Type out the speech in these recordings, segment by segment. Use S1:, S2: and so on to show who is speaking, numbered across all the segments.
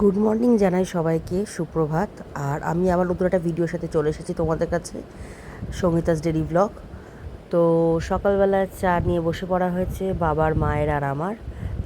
S1: Good morning জানাই সবাইকে, সুপ্রভাত। আর আমি আবার নতুন একটা ভিডিওর সাথে চলে এসেছি তোমাদের কাছে সঙ্গীতাস ডেরি ব্লগ তো সকালবেলা চা নিয়ে বসে পড়া হয়েছে বাবার, মায়ের আর আমার।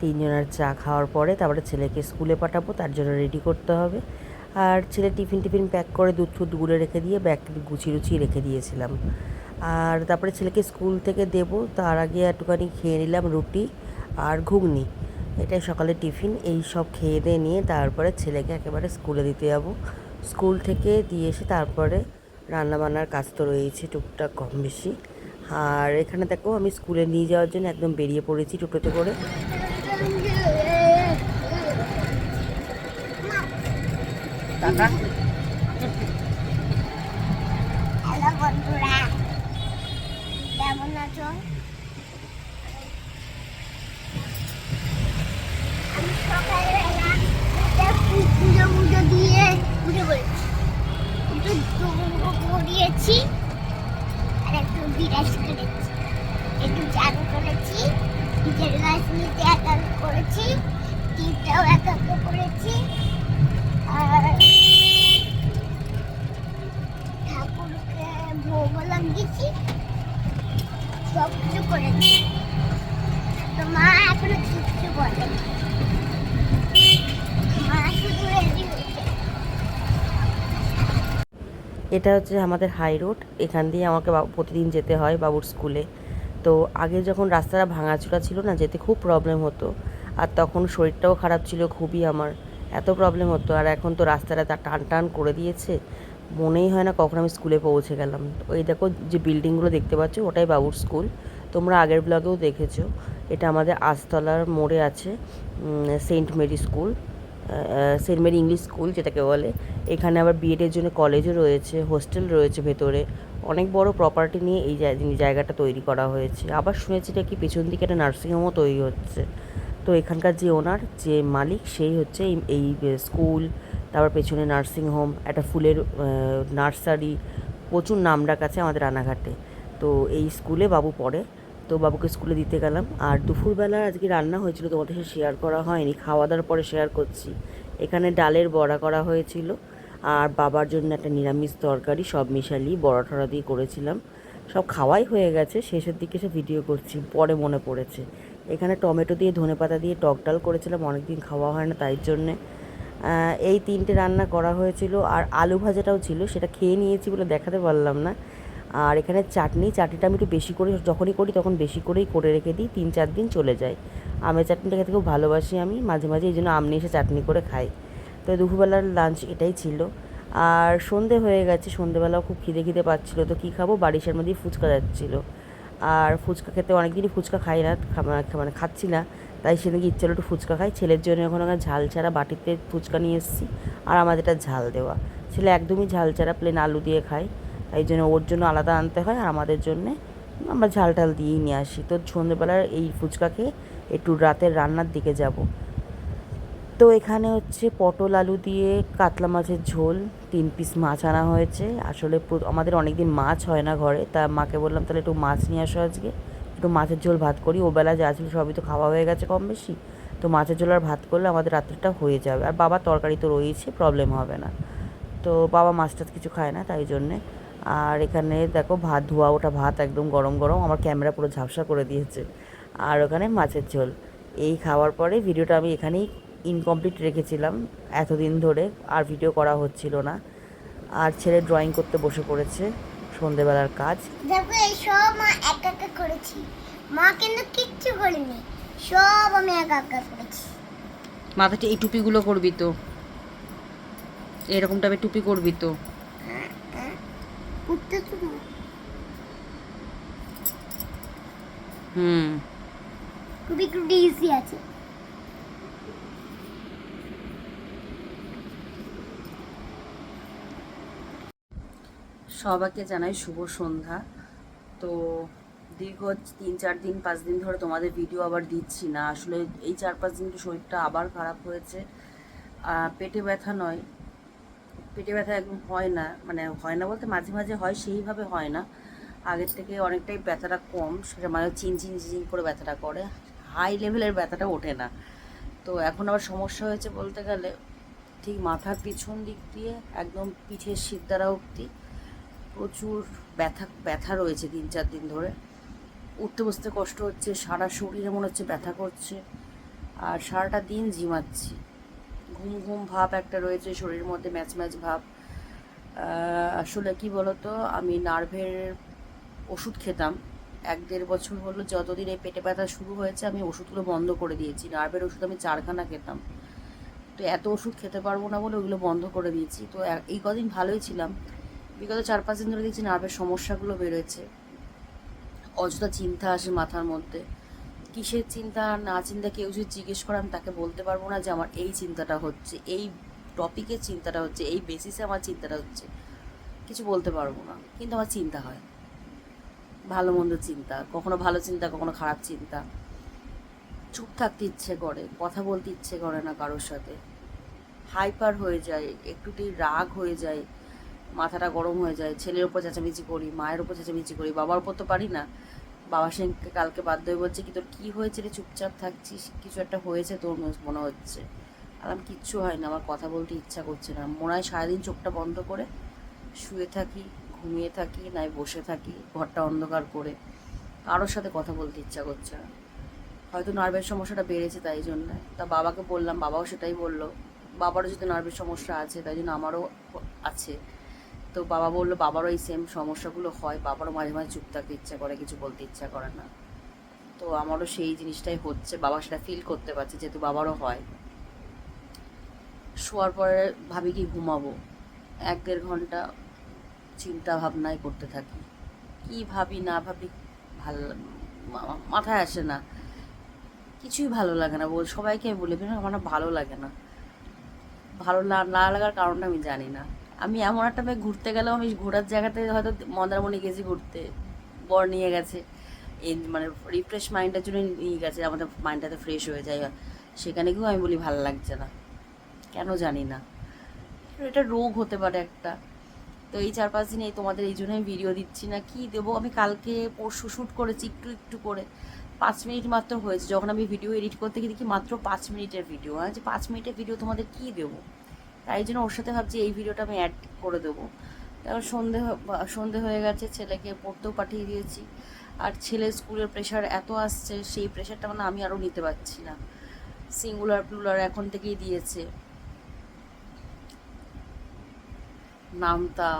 S1: তিনজনের চা খাওয়ার পরে তারপরে ছেলেকে স্কুলে পাঠাবো, তার জন্য রেডি করতে হবে। আর ছেলে টিফিন টিফিন প্যাক করে দুধ ফুদ গুলে রেখে দিয়ে ব্যাগ গুছিয়ে গুছিয়ে রেখে দিয়েছিলাম। আর তারপরে ছেলেকে স্কুল থেকে দেবো, তার আগে একটুখানি খেয়ে নিলাম রুটি আর ঘুগনি। এটাই সকালে টিফিন এই সব খেয়ে দিয়ে নিয়ে তারপরে ছেলেকে একেবারে স্কুলে দিতে যাব। স্কুল থেকে দিয়ে এসে তারপরে রান্নাবান্নার কাজ তো রয়েছে টুকটাক কম বেশি। আর এখানে দেখো আমি স্কুলে নিয়ে যাওয়ার জন্য একদম বেরিয়ে পড়েছি টোটোতে করে। টাকা
S2: বন্ধুরা কেমন আছো আমি সকালবেলা একটা পুজো পুজো দিয়ে পুজো করেছি। ডুবো করিয়েছি, আর একটু বিরাজ করেছি একটু চান করেছি, নিজের গাছ নিতে করেছি করেছি, আর ঠাকুরকে ভোগ লাগিয়েছি সব কিছু করেছি। তো মা এখনও কিচ্ছু বলে মা শুধু রেডি হয়েছে
S1: এটা হচ্ছে আমাদের হাই রোড এখান দিয়ে আমাকে প্রতিদিন যেতে হয় বাবুর স্কুলে তো আগে যখন রাস্তাটা ভাঙাচোরা ছিল না, যেতে খুব প্রবলেম হতো। আর তখন শরীরটাও খারাপ ছিল খুবই আমার, এত প্রবলেম হতো। আর এখন তো রাস্তাটা তা টান টান করে দিয়েছে, মনেই হয় না কখন আমি স্কুলে পৌঁছে গেলাম। ওই দেখো যে বিল্ডিংগুলো দেখতে পাচ্ছ, ওটাই বাবুর স্কুল তোমরা আগের ব্লগেও দেখেছ। এটা আমাদের আস্তলার মোড়ে আছে Saint Mary school Saint Mary English school যেটাকে বলে। এখানে আবার বিএডের জন্য কলেজও রয়েছে হোস্টেল রয়েছে ভেতরে। অনেক বড় প্রপার্টি নিয়ে এই জায়- জায়গাটা তৈরি করা হয়েছে। আবার শুনেছি কি পেছন দিকে একটা নার্সিংহোমও তৈরি হচ্ছে। তো এখানকার যে ওনার যে মালিক, সেই হচ্ছে এই- স্কুল তারপর পেছনে নার্সিংহোম একটা ফুলের নার্সারি প্রচুর নামডাক আছে আমাদের রানাঘাটে। তো এই স্কুলে বাবু পড়ে। তো বাবুকে স্কুলে দিতে গেলাম। আর দুপুরবেলা আজকে রান্না হয়েছিল, তোমাদের সাথে শেয়ার করা হয়নি। খাওয়া দাওয়ার পরে শেয়ার করছি। এখানে ডালের বড়া করা হয়েছিল। আর বাবার জন্য একটা নিরামিষ তরকারি, সব মিশালি বড়া টড়া দিয়ে করেছিলাম। সব খাওয়াই হয়ে গেছে, শেষের দিকে সে ভিডিও করছি, পরে মনে পড়েছে। এখানে টমেটো দিয়ে ধনেপাতা দিয়ে টক ডাল করেছিলাম, অনেকদিন খাওয়া হয় না তাই জন্যে। এই তিনটে রান্না করা হয়েছিল। আর আলু ভাজাটাও ছিল, সেটা খেয়ে নিয়েছি বলে দেখাতে পারলাম না। আর এখানে চাটনি, চাটনিটা আমি একটু বেশি করে, যখনই করি তখন বেশি করেই করে রেখে দিই, তিন চার দিন চলে যায়। আমের চাটনিটা খেতে খুব ভালোবাসি আমি, মাঝে মাঝে এই জন্য আম নিয়ে এসে চাটনি করে খাই। তো দুপুরবেলার লাঞ্চ এটাই ছিল। আর সন্ধে হয়ে গেছে, সন্ধেবেলাও খুব খিদে খিদে পাচ্ছিলো, তো কী খাব? বাড়ির মধ্যেই ফুচকা যাচ্ছিল। আর ফুচকা খেতে অনেকদিনই ফুচকা খাই না মানে খাচ্ছি না, তাই সেদিকে ইচ্ছে হলো একটু ফুচকা খাই। ছেলের জন্য এখন ওখানে ঝাল ছাড়া বাটিতে ফুচকা নিয়ে এসেছি, আর আমাদের এটা ঝাল দেওয়া। ছেলে একদমই ঝাল ছাড়া প্লেন আলু দিয়ে খায়। তাই জন্য ওর জন্য আলাদা আনতে হয় আর আমাদের জন্যে আমরা ঝাল টাল দিয়েই নিয়ে আসি। তো সন্ধ্যেবেলার এই ফুচকা খেয়ে একটু রাতের রান্নার দিকে যাব। তো এখানে হচ্ছে পটল আলু দিয়ে কাতলা মাছের ঝোল, তিন পিস মাছ আনা হয়েছে। আসলে আমাদের অনেক দিন মাছ হয় না ঘরে, তা মাকে বললাম, তাহলে একটু মাছ নিয়ে আসো আজকে। একটু মাছের ঝোল ভাত করি। ওবেলা যা ছিল সবই তো খাওয়া হয়ে গেছে কম বেশি। তো মাছের ঝোল আর ভাত করলে আমাদের রাত্রিটা হয়ে যাবে। আর বাবার তরকারি তো রয়েছে প্রবলেম হবে না। তো বাবা মাছ টাছ কিছু খায় না, তাই জন্যে আর এখানে দেখো ভাত ধোয়া ওটা ভাত একদম গরম গরম। আমার ক্যামেরা পুরো ঝাপসা করে দিয়েছে। আর ওখানে মাছের ঝোল। এই খাওয়ার পরে ভিডিওটা আমি এখানেই ইনকমপ্লিট রেখেছিলাম এতদিন ধরে। আর ভিডিও করা হচ্ছিল না। আর ছেলে ড্রয়িং করতে বসে পড়েছে সন্ধেবেলার কাজ।
S2: দেখো এই সব মা একা একা করেছি। মা কিন্তু কিচ্ছু করেনি। সব আমি একা একা করেছি।
S1: মাথাতে এই টুপিগুলো করবি তো। এরকম টাইপের টুপি করবি তো।
S2: করতে তো
S1: হুম।
S2: খুবই খুবই ইজি আছে।
S1: সবাইকে জানাই শুভ সন্ধ্যা। তো দীর্ঘ তিন চার দিন পাঁচ দিন ধরে তোমাদের ভিডিও আবার দিচ্ছি না। আসলে এই চার পাঁচ দিন তো শরীরটা আবার খারাপ হয়েছে? আহ, পেটে ব্যথা নয় পেটে ব্যথা একদম হয় না মানে হয় না বলতে মাঝে মাঝে হয়, সেইভাবে হয় না। আগের থেকে অনেকটাই ব্যথাটা কম, সেটা মানে চিন চিন চিন করে ব্যথাটা করে। হাই লেভেলের ব্যথাটা ওঠে না। তো এখন আবার সমস্যা হয়েছে বলতে গেলে, ঠিক মাথার পিছন দিক দিয়ে একদম পিঠের সিদ্ধারা অবধি প্রচুর ব্যথা ব্যথা রয়েছে তিন চার দিন ধরে। উঠতে বসতে কষ্ট হচ্ছে, সারা শরীরে মনে হচ্ছে ব্যথা করছে। আর সারাটা দিন ঝিমাচ্ছি ঘুম ঘুম ভাব একটা রয়েছে, শরীরের মধ্যে ম্যাচ ম্যাচ ভাব আসলে কি বলতো, আমি নার্ভের ওষুধ খেতাম। এক দেড় বছর হলো যতদিন এই পেটে ব্যথা শুরু হয়েছে, আমি ওষুধগুলো বন্ধ করে দিয়েছি। নার্ভের ওষুধ আমি চারখানা খেতাম। তো এত ওষুধ খেতে পারব না বলে ওগুলো বন্ধ করে দিয়েছি। তো এই কদিন ভালোই ছিলাম। বিগত চার পাঁচ দিন ধরে দেখছি নার্ভের সমস্যাগুলো বেরোচ্ছে। অযথা চিন্তা আসে মাথার মধ্যে। কিসের চিন্তা আর না চিন্তা, কেউ যদি জিজ্ঞেস করে, আমি তাকে বলতে পারব না যে আমার এই চিন্তাটা হচ্ছে, এই টপিকের চিন্তাটা হচ্ছে, এই বেসিসে আমার চিন্তাটা হচ্ছে। কিছু বলতে পারব না, কিন্তু আমার চিন্তা হয়। ভালো মন্দ চিন্তা, কখনো ভালো চিন্তা, কখনো খারাপ চিন্তা। চুপ থাকতে ইচ্ছে করে, কথা বলতে ইচ্ছে করে না কারোর সাথে। হাইপার হয়ে যায়, একটুতেই রাগ হয়ে যায়, মাথাটা গরম হয়ে যায়, ছেলের উপর চেঁচামেচি করি, মায়ের উপর চেঁচামেচি করি, বাবার উপর তো পারি না। বাবা সেনকে কালকে বাধ্য হয়ে বলছে, কি তোর কী হয়েছে রে? চুপচাপ থাকছিস? কিছু একটা হয়েছে তোর মনে হচ্ছে? আর কিচ্ছু হয় না, আমার কথা বলতে ইচ্ছা করছে না। মনে হয় সারাদিন চোখটা বন্ধ করে শুয়ে থাকি, ঘুমিয়ে থাকি নাই বসে থাকি, ঘরটা অন্ধকার করে। কারোর সাথে কথা বলতে ইচ্ছা করছে না। হয়তো নার্ভের সমস্যাটা বেড়েছে তাই জন্য। তা বাবাকে বললাম, বাবাও সেটাই বলল, বাবারও যদি নার্ভের সমস্যা আছে, তাই জন্য আমারও আছে। তো বাবা বলল বাবারও এই সেম সমস্যাগুলো হয় বাবারও মাঝে মাঝে চুপ থাকতে ইচ্ছা করে কিছু বলতে ইচ্ছা করে না। তো আমারও সেই জিনিসটাই হচ্ছে বাবা সেটা ফিল করতে পারছে যেহেতু বাবারও হয়। শোয়ার পরে ভাবি কি ঘুমাবো? এক দেড় ঘণ্টা চিন্তা ভাবনাই করতে থাকি। কি ভাবি না ভাবি ভালো মাথায় আসে না। কিছুই ভালো লাগে না। বল সবাইকে আমি বলি "না, আমার ভালো লাগে না। ভালো না লাগার কারণটা আমি জানি না। আমি এমন একটা মেয়ে ঘুরতে গেলেও আমি ঘোরার জায়গাতে হয়তো মন্দারমণি গেছি ঘুরতে। বর নিয়ে গেছে। এই মানে রিফ্রেশ মাইন্ডের জন্য নিয়ে গেছে, আমাদের মাইন্ডটাতে ফ্রেশ হয়ে যায়। সেখানে গিয়েও আমি বলি, ভালো লাগছে না। কেন জানি না। এটা রোগ হতে পারে একটা। তো এই চার পাঁচ দিন এই তোমাদের এই জন্যই ভিডিও দিচ্ছি না, কি দেবো? আমি কালকে পরশু শ্যুট করেছি একটু একটু করে। পাঁচ মিনিট মাত্র হয়েছে। যখন আমি ভিডিও এডিট করতে গিয়ে দেখি মাত্র পাঁচ মিনিটের ভিডিও হ্যাঁ যে পাঁচ মিনিটের ভিডিও তোমাদের কী দেবো? তাই জন্য ওর সাথে ভাবছি এই ভিডিওটা আমি অ্যাড করে দেবো। তারপর সন্ধে সন্ধে হয়ে গেছে, ছেলেকে পড়তেও পাঠিয়ে দিয়েছি। আর ছেলে স্কুলের প্রেশার এত আসছে, সেই প্রেশারটা মানে আমি আরও নিতে পারছি না। সিঙ্গুলার প্লুলার এখন থেকেই দিয়েছে। নামতা,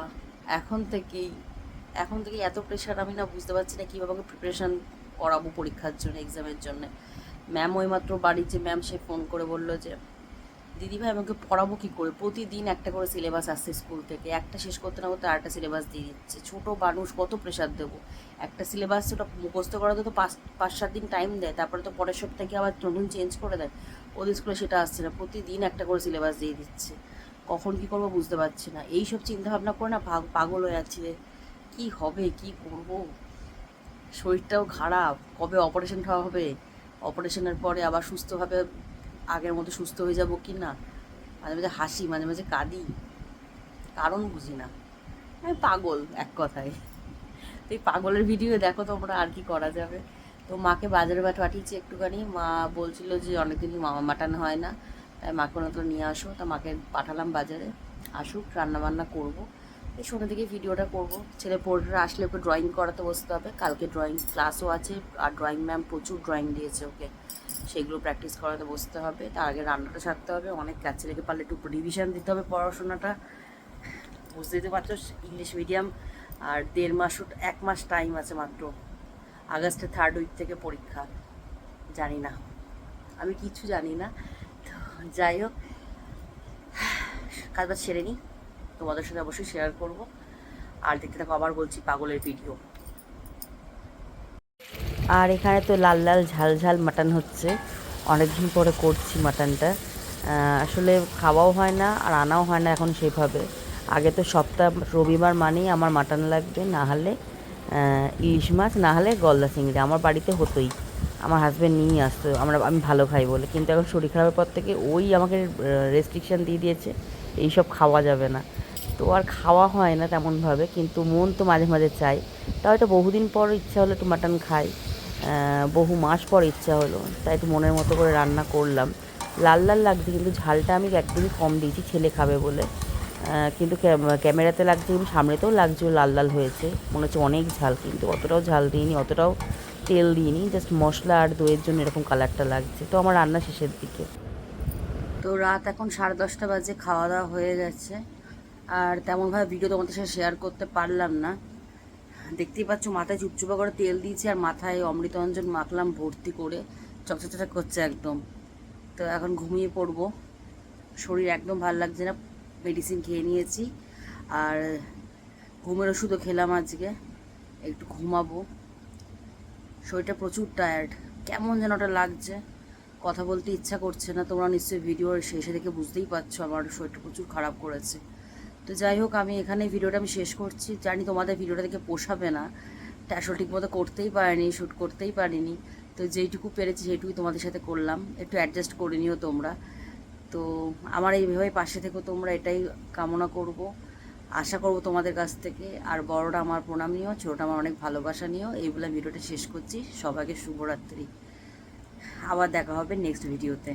S1: এখন থেকেই এখন থেকেই এত প্রেশার আমি না বুঝতে পারছি না কীভাবে আমাকে প্রিপারেশান করাবো পরীক্ষার জন্য এক্সামের জন্য। ম্যাম ওই মাত্র বাড়ির যে ম্যাম সে ফোন করে বলল যে দিদিভাই আমাকে পড়াবো কী করে? প্রতিদিন একটা করে সিলেবাস আসছে স্কুল থেকে, একটা শেষ করতে না করতে আরেকটা সিলেবাস দিয়ে দিচ্ছে। ছোটো মানুষ কত প্রেশার দেবো? একটা সিলেবাস ওটা মুখস্থ করাতে তো পাঁচ পাঁচ, সাত দিন টাইম দেয়, তারপরে তো পরের সপ্তাহে আবার নতুন চেঞ্জ করে দেয়? ওদের স্কুলে সেটা আসছে না, প্রতিদিন একটা করে সিলেবাস দিয়ে দিচ্ছে। কখন কী করব বুঝতে পারছি না। এই সব চিন্তা ভাবনা করে না পাগল হয়ে যাচ্ছে যে কী হবে, কী করব? শরীরটাও খারাপ, কবে অপারেশন খাওয়া হবে? অপারেশনের পরে আবার সুস্থভাবে আগের মতো সুস্থ হয়ে যাব কি না? মাঝে মাঝে হাসি, মাঝে মাঝে কাঁদি। কারণ বুঝি না। আমি পাগল, এক কথায়। তো এই পাগলের ভিডিও দেখো তোমরা, আর কি করা যাবে? তো মাকে বাজারে বাট পাঠিয়েছি একটুখানি। মা বলছিল যে অনেকদিন মামা মাটানো হয় না। তাই মাকে ওনাকে নিয়ে আসো। তা মাকে পাঠালাম বাজারে। আসুক রান্না বান্না করব। এই সন্ধ্যে থেকে ভিডিওটা করব। ছেলে পড়ে আসলে ওকে ড্রয়িং করাতে বসতে হবে। কালকে ড্রয়িং ক্লাসও আছে। আর ড্রয়িং ম্যাম প্রচুর ড্রয়িং দিয়েছে ওকে। সেগুলো প্র্যাকটিস করাতে বসতে হবে। তার আগে রান্নাটা ছাড়তে হবে, অনেক কাজ ছেলেকে পারলে একটু রিভিশন দিতে হবে পড়াশোনাটা। বুঝতেই তো পারছ ইংলিশ মিডিয়াম আর দেড় মাস এক মাস টাইম আছে মাত্র। আগস্টের থার্ড উইক থেকে পরীক্ষা, জানি না। আমি কিছু জানি না। তো যাই হোক কাজ বাজ সেরে নিই তোমাদের সাথে অবশ্যই শেয়ার করব। আর দেখতে থাকো, আবার বলছি পাগলের ভিডিও আর এখানে তো লাল লাল ঝাল ঝাল মাটন হচ্ছে। অনেকদিন পরে করছি মাটনটা। আসলে খাওয়াও হয় না আর আনাও হয় না এখন সেভাবে। আগে তো সপ্তাহ, রবিবার মানেই আমার মাটন লাগবে, না হলে ইলিশ মাছ, না হলে গলদা চিংড়ি। আমার বাড়িতে হতোই। আমার হাজব্যান্ড নিয়ে আসতো, আমরা, আমি ভালো খাই বলে। কিন্তু এখন শরীর খারাপের পর থেকে ওই আমাকে রেস্ট্রিকশন দিয়ে দিয়েছে, এইসব খাওয়া যাবে না। তো আর খাওয়া হয় না তেমনভাবে, কিন্তু মন তো মাঝে মাঝে চাই তাও এটা বহুদিন পর ইচ্ছা হলো একটু মাটন খাই। বহু মাস পর ইচ্ছা হলো, তাই একটু মনের মতো করে রান্না করলাম। লাল লাল লাগছে, কিন্তু ঝালটা আমি একদমই কম দিয়েছি, ছেলে খাবে বলে। কিন্তু ক্যাম- ক্যামেরাতে লাগছে, কিন্তু সামনেতেও লাগছে লাল লাল হয়েছে। মনে হচ্ছে অনেক ঝাল, কিন্তু অতটাও ঝাল দিইনি, অতটাও তেল দিইনি জাস্ট মশলা আর দইয়ের জন্য এরকম কালারটা লাগছে। তো আমার রান্না শেষের দিকে। তো রাত এখন সাড়ে দশটা বাজে, খাওয়া দাওয়া হয়ে গেছে। আর তেমনভাবে ভিডিও তোমাদের সাথে শেয়ার করতে পারলাম না। দেখতেই পাচ্ছ, মাথায় চুপচুপা করে তেল দিয়েছি আর মাথায় অমৃতাঞ্জন মাখলাম ভর্তি করে চকচকচক করছে একদম। তো এখন ঘুমিয়ে পড়ব। শরীর একদম ভালো লাগছে না মেডিসিন খেয়ে নিয়েছি। আর ঘুমের ওষুধও খেলাম আজকে, একটু ঘুমাবো। শরীরটা প্রচুর টায়ার্ড কেমন যেন ওটা লাগছে। কথা বলতে ইচ্ছা করছে না, তোমরা নিশ্চয়ই ভিডিওর শেষে দেখে বুঝতেই পারছ, আমার শরীরটা প্রচুর খারাপ করেছে। তো যাই হোক, আমি এখানে ভিডিওটা আমি শেষ করছি। জানি তোমাদের ভিডিওটা দেখে পোষাবে না। আসলে ঠিক মতো করতেই পারিনি শ্যুট করতেই পারিনি। তো যেইটুকু পেরেছি সেইটুকুই তোমাদের সাথে করলাম। একটু অ্যাডজাস্ট করে নিও তোমরা। তো আমার এইভাবে পাশে থেকো তোমরা, এটাই কামনা করব। আশা করব তোমাদের কাছ থেকে, আর বড়টা আমার প্রণাম নিও ছোটোটা আমার অনেক ভালোবাসা নিও। এইগুলো ভিডিওটা শেষ করছি। সবাইকে শুভরাত্রি। আবার দেখা হবে নেক্সট ভিডিওতে